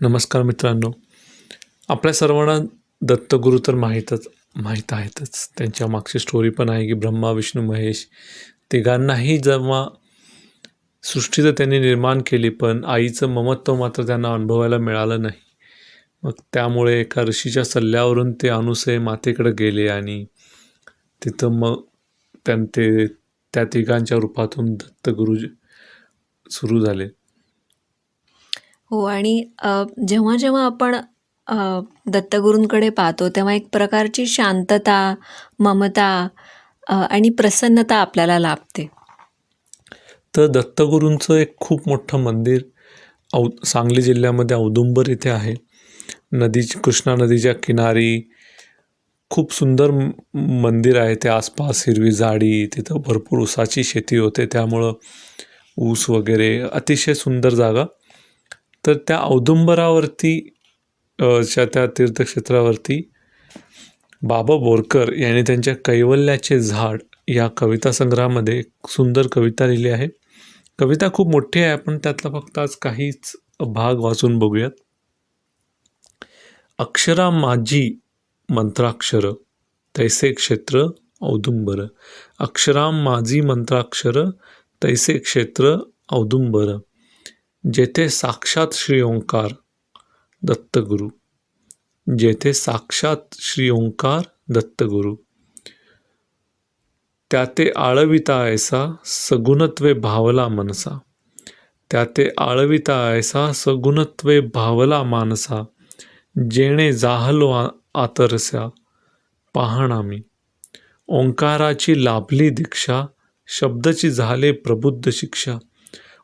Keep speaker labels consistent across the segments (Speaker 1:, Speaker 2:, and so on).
Speaker 1: नमस्कार मित्रांनो. आपल्या सर्वांना दत्तगुरू तर माहीतच माहीत आहेतच. त्यांच्या मागची स्टोरी पण आहे की ब्रह्मा विष्णू महेश. तिघांनाही जेव्हा सृष्टी तर त्यांनी निर्माण केली पण आईचं ममत्व मात्र त्यांना अनुभवायला मिळालं नाही. मग त्यामुळे एका ऋषीच्या सल्ल्यावरून ते अनुसय मातेकडे गेले आणि तिथं मग त्यां ते त्या तिघांच्या रूपातून दत्तगुरू सुरू झाले.
Speaker 2: हो आणि जेव्हा जेव्हा आपण दत्तगुरूंकडे पाहतो तेव्हा एक प्रकारची शांतता ममता आणि प्रसन्नता आपल्याला लाभते.
Speaker 1: तर दत्तगुरूंचं एक खूप मोठं मंदिर औ सांगली जिल्ह्यामध्ये औदुंबर इथे आहे. नदी कृष्णा नदीच्या किनारी खूप सुंदर मंदिर आहे. ते आसपास हिरवी झाडी तिथं भरपूर ऊसाची शेती होते. त्यामुळं ऊस वगैरे अतिशय सुंदर जागा. तर त्या औदुंबरावरती च्या त्या तीर्थक्षेत्रावरती बाबा बोरकर यांनी त्यांच्या कैवल्याचे झाड या कविता संग्रहामध्ये एक सुंदर कविता लिहिली आहे. कविता खूप मोठी आहे आपण त्यातला फक्त आज काहीच भाग वाचून बघूयात. अक्षरा माझी मंत्राक्षर तैसे क्षेत्र औदुंबर. अक्षराम माझी मंत्राक्षर तैसे क्षेत्र औदुंबर. जेथे साक्षात श्री ओंकार दत्तगुरु जेथे साक्षात श्री ओंकार दत्तगुरु त्याते आळविता ऐसा सगुणत्वे भावला मनसा त्याते आळविता ऐसा सगुणत्वे भावला मानसा जेणे जाहलो आतरस्या पाहणा मी. ओंकाराची लाभली दीक्षा शब्दची झाले प्रबुद्ध शिक्षा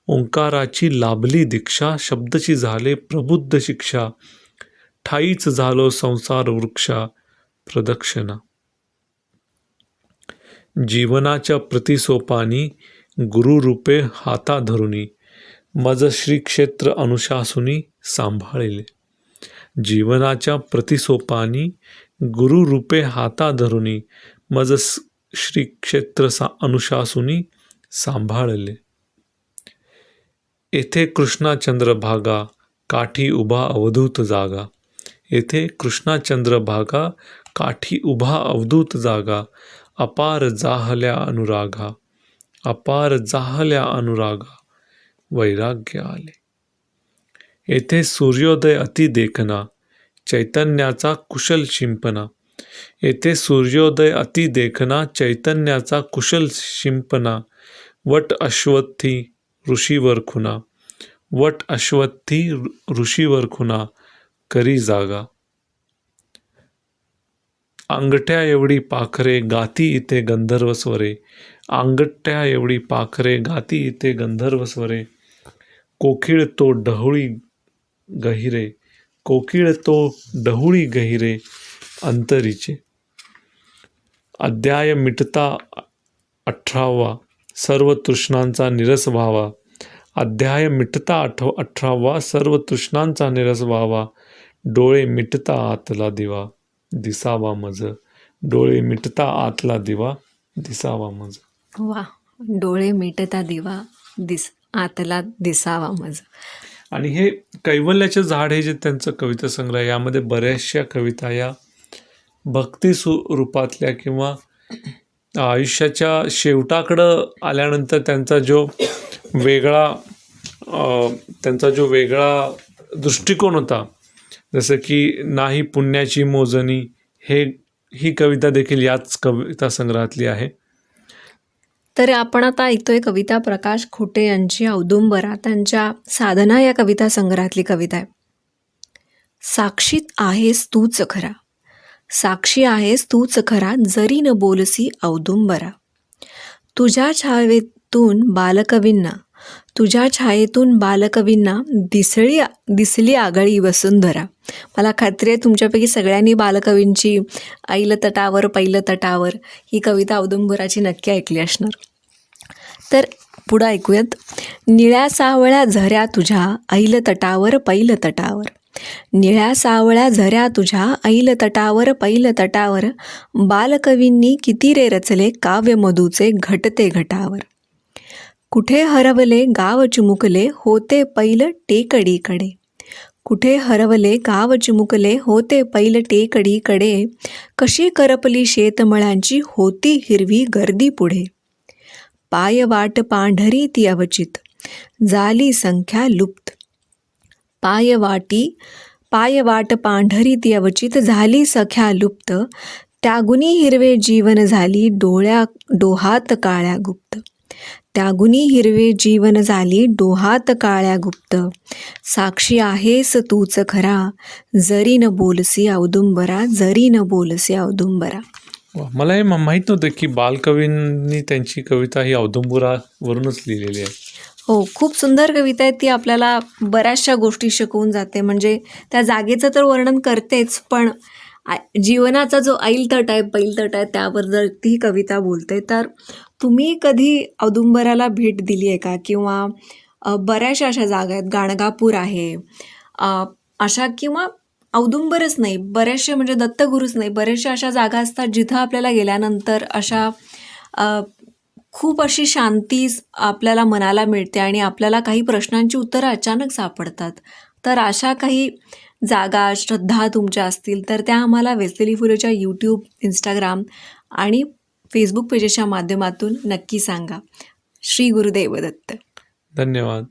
Speaker 1: ओंकाराची लाभली दीक्षा शब्दची झाले प्रबुद्ध शिक्षा ठाईच झालो संसार वृक्षा प्रदक्षिणा. जीवनाच्या प्रतिसोपानी गुरुरूपे हाता धरुनी मज श्री क्षेत्र अनुशासुनी सांभाळिले. जीवनाच्या प्रतिसोपानी गुरुरूपे हाता धरुनी मज श्री क्षेत्र सा अनुशासुनी सांभाळले. येथे कृष्णाचंद्र भागा काठी उभा अवधूत जागा. येथे कृष्णाचंद्र भागा काठी उभा अवधूत जागा. अपार जाहल्या अनुरागा. अपार जाहल्या अनुरागा. वैराग्य आले. येथे सूर्योदय अति देखना. चैतन्याचा कुशल शिंपना. येथे सूर्योदय अति देखना. चैतन्याचा कुशल शिंपना. वट अश्वत्थी. ऋषीवर खुना वट अश्वत्थी ऋषीवर खुना करी जागा अंगठ्या एवढी पाखरे गाती इथे गंधर्व स्वरे अंगठ्या एवढी पाखरे गाती इथे गंधर्व स्वरे कोकिळ तो डहुळी गहिरे कोकिळ तो डहुळी गहिरे अंतरीचे अध्याय मिटता अठरावा सर्व तृष्णांचा निरस व्हावा. अध्याय मिटता आठ अठरावा सर्व तृष्णांचा निरस व्हावा. डोळे मिटता आतला दिवा दिसावा मज. डोळे मिटता आतला दिवा दिसावा मज.
Speaker 2: वा डोळे मिटता दिवा दिस आतला दिसावा मज.
Speaker 1: आणि हे कैवल्याचे झाड हे जे त्यांचं कविता संग्रह यामध्ये बऱ्याचशा कविता या भक्ती सु रूपातल्या किंवा आयुष्याच्या शेवटाकडं आल्यानंतर त्यांचा जो वेगळा त्यांचा जो वेगळा दृष्टिकोन होता जसं की नाही पुण्याची मोजणी हे ही कविता देखील याच कविता संग्रहातली आहे.
Speaker 2: तर आपण आता ऐकतोय कविता प्रकाश खोटे यांची औदुंबरा. त्यांच्या साधना या कविता संग्रहातली कविता आहे. साक्षीत आहेस तूच खरा. साक्षी आहेस तूच खरा जरी न बोलसी औदुंबरा. तुझ्या छावेतून बालकवींना तुझ्या छायेतून बालकवींना दिसळी दिसली आगळी वसुंधरा. मला खात्री आहे तुमच्यापैकी सगळ्यांनी बालकवींची ऐल तटावर पैल तटावर ही कविता औदुंबराची नक्की ऐकली असणार. तर पुढं ऐकूयात. निळ्या सावळ्या झऱ्या तुझ्या ऐल तटावर पैल तटावर निळ्या सावळ्या झऱ्या तुझ्या ऐल तटावर पैल तटावर बालकवींनी किती रे रचले काव्यमधूचे घटते घटावर. कुठे हरवले गाव चिमुकले होते पैल टेकडीकडे. कुठे हरवले गाव चिमुकले होते पैल टेकडीकडे. कशी करपली शेतमळांची होती हिरवी गर्दी पुढे. पाय वाट पांढरी ती अवचित. झाली संख्या लुप्त. पाय वाटी पाय वाट पांढरी ती अवचित झाली सख्या लुप्त. त्यागुनी हिरवे जीवन झाली डोळ्या डोहात काळ्या गुप्त. त्यागुनी हिरवे जीवन झाली डोहात काळ्या गुप्त. साक्षी आहेस तूच खरा जरी न बोलसी औदुंबरा जरी न बोलसी औदुंबरा.
Speaker 1: मला हे माहीत नव्हतं की बालकवींनी त्यांची कविता ही औदुंबरावरूनच लिहिलेली आहे.
Speaker 2: हो खूप सुंदर कविता आहे ती आपल्याला बऱ्याचशा गोष्टी शिकवून जाते. म्हणजे त्या जागेचं तर वर्णन करतेच पण जीवनाचा जो ऐल तट आहे पैलतट आहे त्यावर जर ती कविता बोलते तर तुम्ही कधी औदुंबराला भेट दिली आहे का? किंवा बऱ्याचशा अशा जागा आहेत गाणगापूर आहे अशा किंवा औदुंबरच नाही बरेचसे म्हणजे दत्तगुरूच नाही बरेचशा अशा जागा असतात जिथं आपल्याला गेल्यानंतर अशा खूप अशी शांती आपल्याला मनाला मिळते आणि आपल्याला काही प्रश्नांची उत्तरं अचानक सापडतात. तर अशा काही जागा श्रद्धा तुमच्या असतील तर त्या आम्हाला वेसलेली फुलेच्या यूट्यूब इंस्टाग्राम आणि फेसबुक पेजेसच्या माध्यमातून नक्की सांगा. श्री गुरुदेव दत्त.
Speaker 1: धन्यवाद.